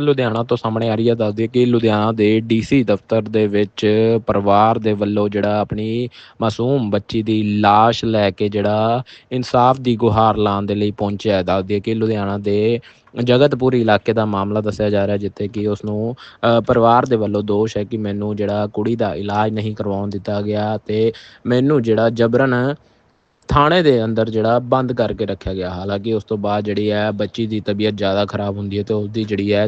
ਲੁਧਿਆਣਾ ਤੋਂ ਸਾਹਮਣੇ ਆ ਰਹੀ ਹੈ ਦੱਸਦੀ ਕਿ ਲੁਧਿਆਣਾ ਦੇ ਡੀਸੀ ਦਫ਼ਤਰ ਦੇ ਵਿੱਚ ਪਰਿਵਾਰ ਦੇ ਵੱਲੋਂ ਜਿਹੜਾ ਆਪਣੀ ਮਾਸੂਮ ਬੱਚੀ ਦੀ ਲਾਸ਼ ਲੈ ਕੇ ਜਿਹੜਾ ਇਨਸਾਫ ਦੀ ਗੁਹਾਰ ਲਾਉਣ ਦੇ ਲਈ ਪਹੁੰਚਿਆ ਹੈ। ਦੱਸਦੀ ਕਿ ਲੁਧਿਆਣਾ ਦੇ ਜਗਤਪੁਰੀ ਇਲਾਕੇ ਦਾ ਮਾਮਲਾ ਦੱਸਿਆ ਜਾ ਰਿਹਾ, ਜਿੱਥੇ ਕਿ ਉਸ ਨੂੰ ਪਰਿਵਾਰ ਦੇ ਵੱਲੋਂ ਦੋਸ਼ ਹੈ ਕਿ ਮੈਨੂੰ ਜਿਹੜਾ ਕੁੜੀ ਦਾ ਇਲਾਜ ਨਹੀਂ ਕਰਵਾਉਣ ਦਿੱਤਾ ਗਿਆ ਤੇ ਮੈਨੂੰ ਜਿਹੜਾ ਜਬਰਨ ਥਾਣੇ ਦੇ ਅੰਦਰ ਜਿਹੜਾ ਬੰਦ ਕਰਕੇ ਰੱਖਿਆ ਗਿਆ। ਹਾਲਾਂਕਿ ਉਸ ਤੋਂ ਬਾਅਦ ਜਿਹੜੀ ਹੈ, ਬੱਚੀ ਦੀ ਤਬੀਅਤ ਜ਼ਿਆਦਾ ਖਰਾਬ ਹੁੰਦੀ ਹੈ ਤੇ ਉਸ ਦੀ ਜਿਹੜੀ ਹੈ,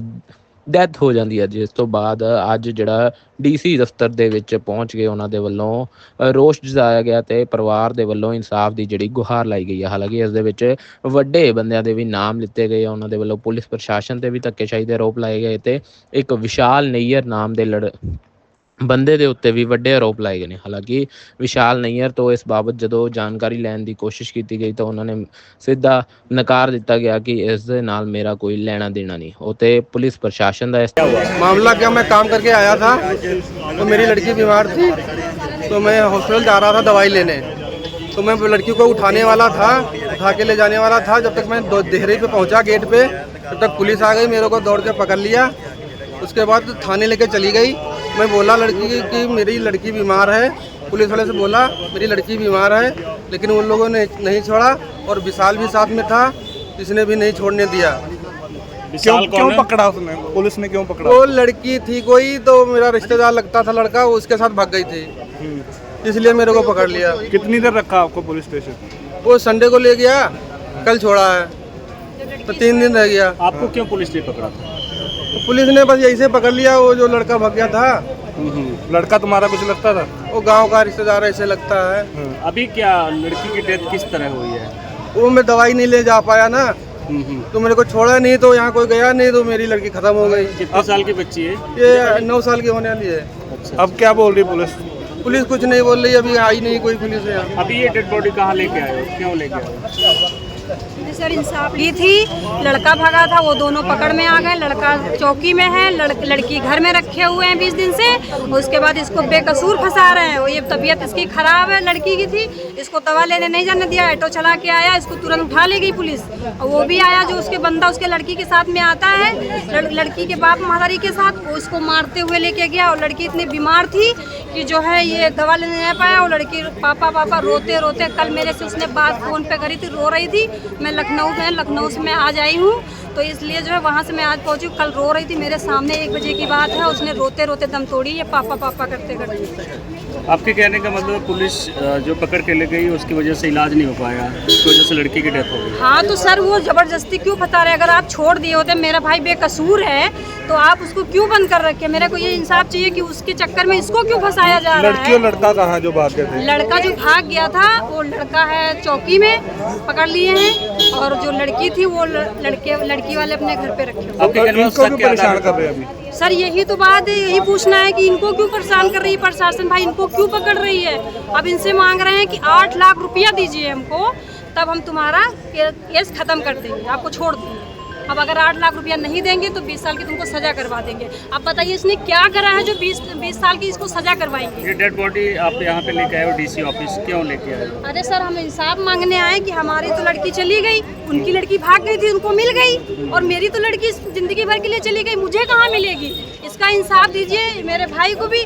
ਡੈਥ ਹੋ ਜਾਂਦੀ ਹੈ। ਜਿਸ ਤੋਂ ਬਾਅਦ ਅੱਜ ਜਿਹੜਾ ਡੀਸੀ ਦਫ਼ਤਰ ਦੇ ਵਿੱਚ ਪਹੁੰਚ ਕੇ ਉਹਨਾਂ ਦੇ ਵੱਲੋਂ ਰੋਸ਼ ਜਤਾਇਆ ਗਿਆ ਤੇ ਪਰਿਵਾਰ ਦੇ ਵੱਲੋਂ ਇਨਸਾਫ ਦੀ ਜਿਹੜੀ ਗੁਹਾਰ ਲਾਈ ਗਈ ਹੈ। ਹਾਲਾਂਕਿ ਇਸ ਦੇ ਵਿੱਚ ਵੱਡੇ ਬੰਦਿਆਂ ਦੇ ਵੀ ਨਾਮ ਲਿੱਤੇ ਗਏ ਉਹਨਾਂ ਦੇ ਵੱਲੋਂ ਪੁਲਿਸ ਪ੍ਰਸ਼ਾਸਨ ਤੇ ਵੀ ਧੱਕੇਸ਼ਾਹੀ ਦੇ ਆਰੋਪ ਲਾਏ ਗਏ ਤੇ ਇੱਕ ਵਿਸ਼ਾਲ ਨਈਅਰ ਨਾਮ ਦੇ ਲੜ ਬੰਦੇ ਦੇ ਉੱਤੇ ਵੀ ਵੱਡੇ ਆਰੋਪ ਲਾਏ ਗਏ ਨੇ ਹਾਲਾਂਕਿ ਵਿਸ਼ਾਲ ਨਈਅਰ ਤੋਂ ਇਸ ਬਾਬਤ ਜਦੋਂ ਜਾਣਕਾਰੀ ਲੈਣ ਦੀ ਕੋਸ਼ਿਸ਼ ਕੀਤੀ ਗਈ ਤਾਂ ਉਹਨਾਂ ਨੇ ਸਿੱਧਾ ਨਕਾਰ ਦਿੱਤਾ ਗਿਆ ਕਿ ਇਸ ਦੇ ਨਾਲ ਮੇਰਾ ਕੋਈ ਲੈਣਾ ਦੇਣਾ ਨਹੀਂ ਉਹ ਤੇ ਪੁਲਿਸ ਪ੍ਰਸ਼ਾਸਨ ਦਾ ਇਸ मामला क्या मैं काम करके आया था तो मेरी लड़की बीमार थी तो मैं हॉस्पिटल जा रहा था दवाई लेने तो मैं वो लड़की को उठाने वाला था उठा के ले जाने वाला था जब तक मैं दो- देहरी पे पहुंचा गेट पे तब तक पुलिस आ गई मेरे को दौड़ के पकड़ लिया उसके बाद थाने लेके चली गई मैं बोला लड़की की कि मेरी लड़की बीमार है। पुलिस वाले से बोला मेरी लड़की बीमार है लेकिन उन लोगों ने नहीं छोड़ा और विशाल भी साथ में था इसने भी नहीं छोड़ने दिया। क्यों क्यों पकड़ा उसने? पुलिस ने क्यों पकड़ा? वो लड़की थी कोई तो मेरा रिश्तेदार लगता था लड़का वो उसके साथ भाग गई थी। इसलिए मेरे को पकड़ लिया। कितनी देर रखा आपको पुलिस स्टेशन? वो संडे को ले गया कल छोड़ा है। तो तीन दिन रह गया। आपको क्यों पुलिस ने पकड़ा? था तो पुलिस ने बस यही से पकड़ लिया वो जो लड़का भाग गया था। लड़का तुम्हारा कुछ लगता था? वो गाँव का रिश्तेदार ऐसे लगता है। अभी क्या लड़की की डेथ किस तरह हुई है? वो मैं दवाई नहीं ले जा पाया ना। तो मेरे को छोड़ा नहीं तो यहाँ कोई गया नहीं तो मेरी लड़की खत्म हो गई। कितने साल की बच्ची है? ये नौ साल की होने वाली है। अच्छा। अब क्या बोल रही पुलिस? पुलिस कुछ नहीं बोल रही अभी आई नहीं कोई पुलिस यहाँ। अभी ये डेड बॉडी कहाँ लेके आए हो? क्यों लेके आए हो? ली थी लड़का भागा था वो दोनों पकड़ में आ गए लड़का चौकी में है लड़, लड़की घर में रखे हुए हैं बीस दिन से उसके बाद इसको बेकसूर फंसा रहे हैं वो ये तबीयत इसकी खराब है लड़की की थी इसको दवा लेने नहीं जाने दिया ऑटो चला के आया इसको तुरंत उठा ले गई पुलिस और वो भी आया जो उसके बंदा उसके लड़की के साथ में आता है लड़, लड़की के बाप महादारी के साथ वो इसको मारते हुए लेके गया और लड़की इतनी बीमार थी कि जो है ये दवा लेने नहीं पाया और लड़की पापा पापा रोते रोते कल मेरे से उसने बात फ़ोन पे करी थी, रो रही थी। मैं लखनऊ में, लखनऊ से मैं आज आई हूँ तो इसलिए जो है वहाँ से मैं आज पहुँची कल रो रही थी, मेरे सामने एक बजे की बात है, उसने रोते रोते दम तोड़ी, ये पापा पापा करते करते आपके कहने का मतलब पुलिस जो पकड़ के ले गई उसकी वजह से इलाज नहीं हो पाया उसकी वजह से लड़की की डेथ हो गई। हाँ तो सर वो ज़बरदस्ती क्यों बता रहे अगर आप छोड़ दिए होते मेरा भाई बेकसूर है तो आप उसको क्यों बंद कर रखे मेरे को ये इंसाफ चाहिए कि उसके चक्कर में इसको क्यों फंसाया जा रहा है? लड़का कहाँ जो भाग थे? लड़का जो भाग गया था वो लड़का है चौकी में पकड़ लिए हैं। और जो लड़की थी वो लड़के लड़की वाले अपने घर पे रखे हुए। आपके कहने में इनको क्यों परेशान कर रहे हैं अभी? सर यही तो बात है यही पूछना है कि इनको क्यों परेशान कर रही है? प्रशासन भाई इनको क्यों पकड़ रही है? अब इनसे मांग रहे हैं कि आठ लाख रुपया दीजिए हमको तब हम तुम्हारा केस खत्म कर देंगे आपको छोड़ देंगे। अब अगर आठ लाख रुपया नहीं देंगे तो बीस साल की तुमको सजा करवा देंगे। अब बताइए इसने क्या करा है जो बीस बीस साल की इसको सजा करवाएँगे? ये डेड बॉडी आप यहाँ पे लेके आए हो डीसी ऑफ़िस क्यों लेके आए अरे सर हम इंसाफ मांगने आए कि हमारी तो लड़की चली गई उनकी लड़की भाग गई थी उनको मिल गई और मेरी तो लड़की ज़िंदगी भर के लिए चली गई मुझे कहाँ मिलेगी? इसका इंसाफ दीजिए मेरे भाई को भी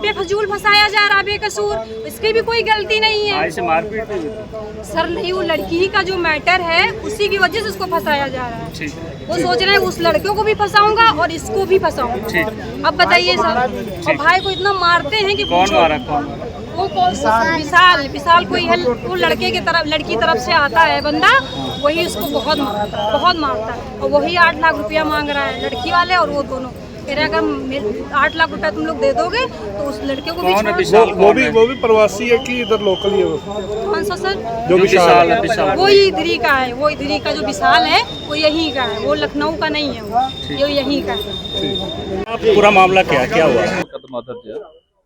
बेफजूल फंसाया जा रहा बेकसूर। इसकी भी कोई गलती नहीं है। मारपीट सर नहीं वो लड़की का जो मैटर है उसी की वजह से उसको फंसाया जा रहा है। वो सोच रहे हैं उस लड़कियों को भी फंसाऊँगा और इसको भी फंसाऊँगा। अब बताइए सर और भाई को इतना मारते हैं कि कौन मारा कौन वो कौन विशाल। विशाल कोई है वो लड़के की तरफ़ लड़की तरफ़ से आता है बंदा वही उसको बहुत मारता बहुत मारता है। और वही आठ लाख रुपया मांग रहा है लड़की वाले और वो दोनों। कह रहे हैं, अगर मेरे- आठ लाख रुपया तुम लोग दे दोगे तो उस लड़के को भी कौन है छोड़- वो विशाल वो कौन भी है वो भी प्रवासी है कि इधर लोकल ही है वो कौन सा सर जो जो विशाल विशाल है है विशाल वो इधरी का है वो इधरी का जो विशाल है वो यहीं का है वो लखनऊ का नहीं है वो ये यहीं का है पूरा मामला क्या है क्या हुआ ਮੁਕੱਦਮਾ ਦਰਜ ਹੈ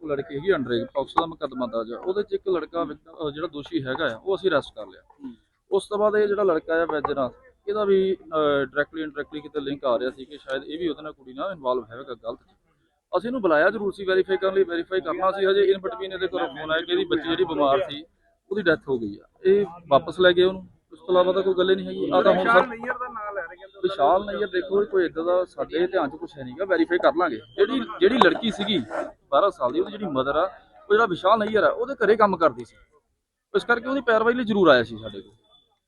ਉਹ ਲੜਕੀ ਹੈਗੀ ਅੰਡਰੇਜ ਪੌਕਸ ਦਾ ਮੁਕੱਦਮਾ ਦਰਜ ਹੈ ਉਹਦੇ 'ਚ ਇੱਕ ਲੜਕਾ ਵਿਕ- ਅਹ ਜਿਹੜਾ ਦੋਸ਼ੀ ਹੈਗਾ ਆ ਉਹ ਅਸੀਂ ਅਰੈਸਟ ਕਰ ਲਿਆ ਉਸ ਤੋਂ ਬਾਅਦ ਇਹ ਜਿਹੜਾ ਲੜਕਾ ਆ ਵੈਜਨਾਥ ਇਹਦਾ ਵੀ ਡਾਇਰੈਕਟਲੀ ਇਨਡਾਇਰੈਕਟਲੀ ਕਿਤੇ ਲਿੰਕ ਆ ਰਿਹਾ ਸੀ ਕਿ ਸ਼ਾਇਦ ਇਹ ਵੀ ਉਹਦੇ ਨਾਲ ਕੁੜੀ ਨਾਲ ਇਨਵੋਲਵ ਹੈਗਾ ਗਲਤ ਅਸੀਂ ਇਹਨੂੰ ਬੁਲਾਇਆ ਜ਼ਰੂਰ ਸੀ ਵੈਰੀਫਾਈ ਕਰਨ ਲਈ ਵੈਰੀਫਾਈ ਕਰਨਾ ਸੀ। ਹਜੇ ਇਨ ਬਿਟਵੀਨ ਇਹਦੇ ਕੋਲ ਫੋਨ ਆਇਆ ਕਿ ਇਹਦੀ ਬੱਚੀ ਜਿਹੜੀ ਬਿਮਾਰ ਸੀ, ਉਹਦੀ ਡੈਥ ਹੋ ਗਈ ਆ। ਇਹ ਵਾਪਸ ਲੈ ਗਏ ਉਹਨੂੰ। ਉਸ ਤੋਂ ਇਲਾਵਾ ਤਾਂ ਕੋਈ ਗੱਲ ਹੀ ਨਹੀਂ ਹੈਗੀ। ਆ ਤਾਂ ਹੁਣ ਸਰ ਵਿਸ਼ਾਲ ਨਈਅਰ ਦੇਖੋ, ਕੋਈ ਇਦਾਂ ਦਾ ਸਾਡੇ ਧਿਆਨ 'ਚ ਕੁਝ ਹੈ ਨਹੀਂਗਾ ਵੈਰੀਫਾਈ ਕਰ ਲਾਂਗੇ। ਜਿਹੜੀ ਜਿਹੜੀ ਲੜਕੀ ਸੀਗੀ 12 ਸਾਲ ਦੀ, ਉਹਦੀ ਜਿਹੜੀ ਮਦਰ ਆ, ਉਹ ਜਿਹੜਾ ਵਿਸ਼ਾਲ ਨਈਅਰ ਆ, ਉਹਦੇ ਘਰੇ ਕੰਮ ਕਰਦੀ ਸੀ। ਇਸ ਕਰਕੇ ਉਹਦੀ ਪੈਰਵਾਈ ਲਈ ਜ਼ਰੂਰ ਆਇਆ ਸੀ ਸਾਡੇ ਕੋਲ।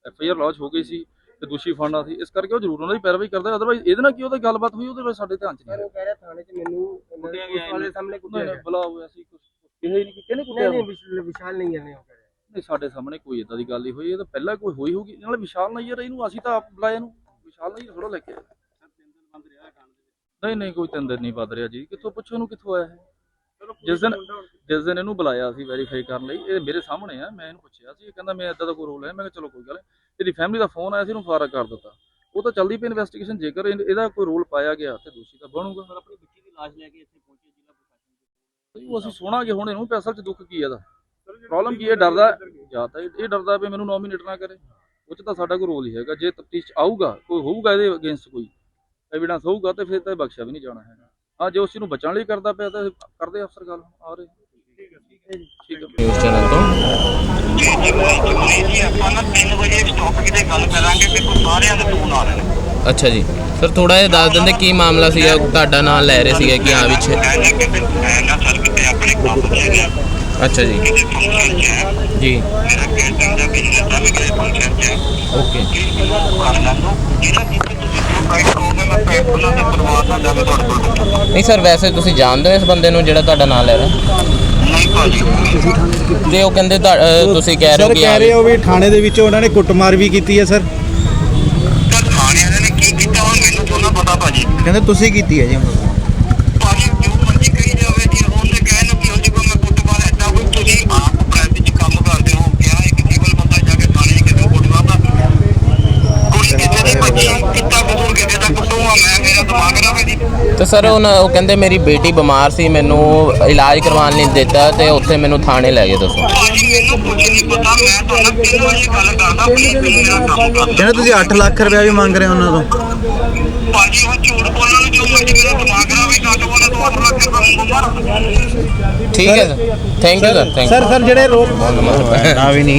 ਐਫ ਆਈ ਆਰ ਲਾਂਚ ਹੋ ਗਈ ਸੀ। ਤੇ ਗੁਸ਼ੀ ਫੜਨਾ ਸੀ ਇਸ ਕਰਕੇ ਉਹ ਜ਼ਰੂਰ ਉਹਨਾਂ ਦੀ ਪੈਰਵਾਈ ਕਰਦਾ ਅਦਰਵਾਈਜ਼ ਇਹਦੇ ਨਾਲ ਕੀ ਉਹਦੇ ਗੱਲਬਾਤ ਹੋਈ ਉਹਦੇ ਵਿੱਚ ਸਾਡੇ ਧਿਆਨ ਚ ਨਹੀਂ ਉਹ ਕਹਿ ਰਿਹਾ ਥਾਣੇ ਚ ਮੈਨੂੰ ਕੁੱਟਿਆ ਗਿਆ ਵਾਲੇ ਸਾਹਮਣੇ ਕੁੱਟਿਆ ਗਿਆ। ਬੁਲਾ ਹੋਇਆ ਸੀ ਕੁਝ ਕਿਸੇ ਨਹੀਂ ਕਿਹਨੇ ਕੁੱਟਿਆ ਨਹੀਂ ਨਹੀਂ ਵਿਸ਼ਾਲ ਨਹੀਂ ਜਾਂਦੇ ਉਹ ਕਹਿ ਰਿਹਾ। ਨਹੀਂ ਸਾਡੇ ਸਾਹਮਣੇ ਕੋਈ ਇਦਾਂ ਦੀ ਗੱਲ ਹੀ ਹੋਈ ਇਹ ਤਾਂ ਪਹਿਲਾਂ ਕੋਈ ਹੋਈ ਹੋਊਗੀ ਨਾਲੇ ਵਿਸ਼ਾਲ ਨਾਈਰ ਇਹਨੂੰ ਅਸੀਂ ਤਾਂ ਆਪ ਬੁਲਾਇਆ ਨੂੰ ਵਿਸ਼ਾਲ ਨਾਈਰ ਥੋੜਾ ਲੈ ਕੇ ਆਇਆ। ਨਹੀਂ ਨਹੀਂ ਕੋਈ ਤਿੰਨ ਦਿਨ ਨਹੀਂ ਵੱਧ ਰਿਹਾ ਜੀ ਕਿੱਥੋਂ ਪੁੱਛੋ ਉਹਨੂੰ ਕਿੱਥੋਂ ਆਇਆ ਜਿਸ ਦਿਨ ਜਿਸ ਦਿਨ ਇਹਨੂੰ ਬੁਲਾਇਆ ਸੀ ਵੈਰੀਫਾਈ ਕਰਨ ਲਈ ਇਹ ਮੇਰੇ ਸਾਹਮਣੇ ਆ ਮੈਂ ਇਹਨੂੰ ਪੁੱਛਿਆ ਸੀ ਇਹ ਕਹਿੰਦਾ ਮੈਂ ਇਦਾਂ ਦਾ ਕੋਈ ਰੋਲ ਹੈ? ਮੈਂ ਕਿਹਾ ਚਲੋ ਕੋਈ ਗੱਲ ਨਹੀਂ। ਫੈਮਿਲੀ ਦਾ ਫੋਨ ਆਇਆ ਸੀ ਉਹਨੂੰ ਫਾਰਗ ਕਰ ਦਿੱਤਾ। ਉਹ ਤਾਂ ਚੱਲਦੀ ਪਈ ਇਨਵੈਸਟੀਗੇਸ਼ਨ ਜੇਕਰ ਇਹਦਾ ਕੋਈ ਰੋਲ ਪਾਇਆ ਗਿਆ ਤੇ ਦੋਸ਼ੀ ਤਾਂ ਬਣੂਗਾ। ਸਰ ਆਪਣੀ ਬੱਚੀ ਦੀ ਲਾਸ਼ ਲੈ ਕੇ ਇੱਥੇ ਪਹੁੰਚੇ ਜ਼ਿਲ੍ਹਾ ਪ੍ਰਸ਼ਾਸਨ ਦੇ ਉਹ ਅਸੀਂ ਸੁਣਾਂਗੇ ਹੁਣ ਇਹਨੂੰ ਪੈਸਾ ਚ ਦੁੱਖ ਕੀ ਇਹਦਾ? ਪ੍ਰੋਬਲਮ ਕੀ ਹੈ ਡਰਦਾ ਜਾਂ ਤਾਂ ਇਹ ਡਰਦਾ ਵੀ ਮੈਨੂੰ ਨੋਮੀਨੇਟ ਨਾ ਕਰੇ। ਉਹ ਤਾਂ ਸਾਡਾ ਕੋਈ ਰੋਲ ਹੀ ਹੈਗਾ। ਜੇ ਤਫਤੀਸ਼ ਆਊਗਾ ਕੋਈ ਹੋਊਗਾ ਇਹਦੇ ਅਗੇਂਸਟ ਕੋਈ। ਐਵੀਡੈਂਸ ਹੋਊਗਾ ਤੇ ਫਿਰ ਤਾਂ ਬਖਸ਼ਿਆ ਵੀ ਨਹੀਂ ਜਾਣਾ ਹੈਗਾ। ਹਾਂ ਜੇ ਉਸ ਚੀਜ਼ ਨੂੰ ਬਚਣ ਲਈ ਕਰਦਾ ਪਿਆ ਤਾਂ ਕਰਦੇ ਅਫਸਰ ਗੱਲ, ਆ ਰਹੇ। ਠੀਕ ਹੈ। ਨਿਊਜ਼ ਚੈਨਲ ਤੋਂ। ਆਪਾਂ ਨਾ 3 ਵਜੇ ਸਟਾਪ ਕਿਤੇ ਗੱਲ ਕਰਾਂਗੇ ਕਿ ਕੋਈ ਸਾਰਿਆਂ ਦੇ ਫੋਨ ਆ ਰਹੇ ਨੇ ਅੱਛਾ ਜੀ। ਸਰ ਥੋੜਾ ਜਿਹਾ ਦੱਸ ਦਿੰਦੇ ਕੀ ਮਾਮਲਾ ਸੀਗਾ, ਤੁਹਾਡਾ ਨਾਮ ਲੈ ਰਹੇ ਸੀਗੇ ਕਿ ਹਾਂ ਵਿੱਚ। ਮੈਂ ਨਾ ਕਿਤੇ ਮੈਂ ਨਾ ਸਰ ਕਿਤੇ ਆਪਣੇ ਕੰਮ ਤੇ ਗਿਆ ਅੱਛਾ ਜੀ। ਕਿਤੇ ਫੰਕਸ਼ਨ ਚ ਹੈ ਜੀ। ਮੇਰਾ ਕੈਟਰਿੰਗ ਦਾ ਬਿਜ਼ਨਸ ਆ ਮੈਂ ਕਿਤੇ ਫੰਕਸ਼ਨ ਚ ਹੈ ਓਕੇ। ਕਰ ਲੈਂਦਾ ਜਿਹੜਾ ਜਿੱਥੇ ਤੁਸੀਂ ਜੋ ਗਾਈਡ ਕਰੋਗੇ ਮੈਂ ਪੈਕ ਉਹਨਾਂ ਦੇ ਪਰਿਵਾਰ ਨਾਲ ਜਾ ਕੇ ਤੁਹਾਡੇ ਕੋਲ ਦੂੰਗਾ। ਨਹੀਂ ਸਰ ਵੈਸੇ ਤੁਸੀਂ ਜਾਣਦੇ ਹੋ ਇਸ ਬੰਦੇ ਨੂੰ ਜਿਹੜਾ ਤੁਹਾਡਾ ਨਾਮ ਲੈ ਰਿਹਾ? ਨਹੀਂ ਭਾਜੀ। ਤੇ ਉਹ ਕਹਿੰਦੇ ਤੁਹਾ- ਅਹ ਤੁਸੀਂ ਕਹਿ ਰਹੇ ਹੋ ਸਰ ਕਿ ਕਹਿ ਰਹੇ ਹੋ ਵੀ ਥਾਣੇ ਦੇ ਵਿੱਚ ਉਹਨਾਂ ਨੇ ਕੁੱਟਮਾਰ ਵੀ ਕੀਤੀ ਹੈ ਸਰ। ਤਾਂ ਥਾਣਿਆਂ ਨੇ ਕੀ ਕੀਤਾ? ਹੁਣ ਮੈਨੂੰ ਤੋਂ ਨਾ ਪਤਾ ਭਾਜੀ। ਕਹਿੰਦੇ ਤੁਸੀਂ ਕੀਤੀ ਹੈ ਜੀ ਭਾਜੀ ਜੋ ਮਰਜ਼ੀ ਕਹੀ ਜਾਵੇ ਜੀ ਉਹਨੇ ਕਹਿਣ ਨੂੰ ਕਿ ਉਹ ਜੀ ਕੋਈ ਮੈਂ ਫੁੱਟਬਾਲ ਐਡਾ ਕੋਈ ਤੁਸੀਂ ਆਪ ਪ੍ਰੈਸ ਵਿੱਚ ਕੰਮ ਕਰਦੇ ਹੋ ਕਿਹਾ ਇੱਕ ਸਿਵਲ ਬੰਦਾ ਜਾ ਕੇ ਥਾਣੇ 'ਚ ਕਿਸੇ ਫੁੱਟਬਾਲ ਦਾ ਕੁੜੀ ਕਿਸੇ ਦੀ ਬੱਚੀ ਕਿੱਤਾ ਕਸੂਰ ਕਿਸੇ ਦਾ ਕਸੂਰ ਆ ਮੈਂ ਮੇਰਾ ਦਿਮਾਗ ਨਾ ਮੇਰੀ ਤੇ ਸਰ ਉਹ ਕਹਿੰਦੇ ਮੇਰੀ ਬੇਟੀ ਬਿਮਾਰ ਸੀ ਮੈਨੂੰ ਇਲਾਜ ਕਰਵਾਉਣ ਨਹੀਂ ਦਿੱਤਾ ਤੇ ਉੱਥੇ ਮੈਨੂੰ ਥਾਣੇ ਲੈ ਗਏ ਦੱਸੋ। ਭਾਜੀ ਮੈਨੂੰ ਕੁਝ ਨਹੀਂ ਪਤਾ ਮੈਂ ਤੁਹਾਨੂੰ ਤਿੰਨ ਵਜੇ ਗੱਲ ਕਰਦਾ ਪਲੀਜ਼ ਮੈਨੂੰ ਮੇਰਾ ਕੰਮ ਕਰ ਕਹਿੰਦੇ ਤੁਸੀਂ 8 ਲੱਖ ਰੁਪਏ ਵੀ ਮੰਗ ਰਹੇ ਹੋ ਉਹਨਾਂ ਤੋਂ। ਭਾਜੀ ਉਹ ਝੂਠ ਬੋਲਣ ਨੂੰ ਜੋ ਮਰਜ਼ੀ ਮੇਰਾ ਦਿਮਾਗ ਨਾ ਵੀ ਕੱਟ ਬੋਲੇ ਤੋਂ 8 ਲੱਖ ਰੁਪਏ ਮੰਗੂਗਾ ਠੀਕ ਹੈ sir. Thank you sir thank sir sir ਜਿਹੜੇ ਰੋਕ ਯੂ ਨਾ ਵੀ ਨਹੀਂ।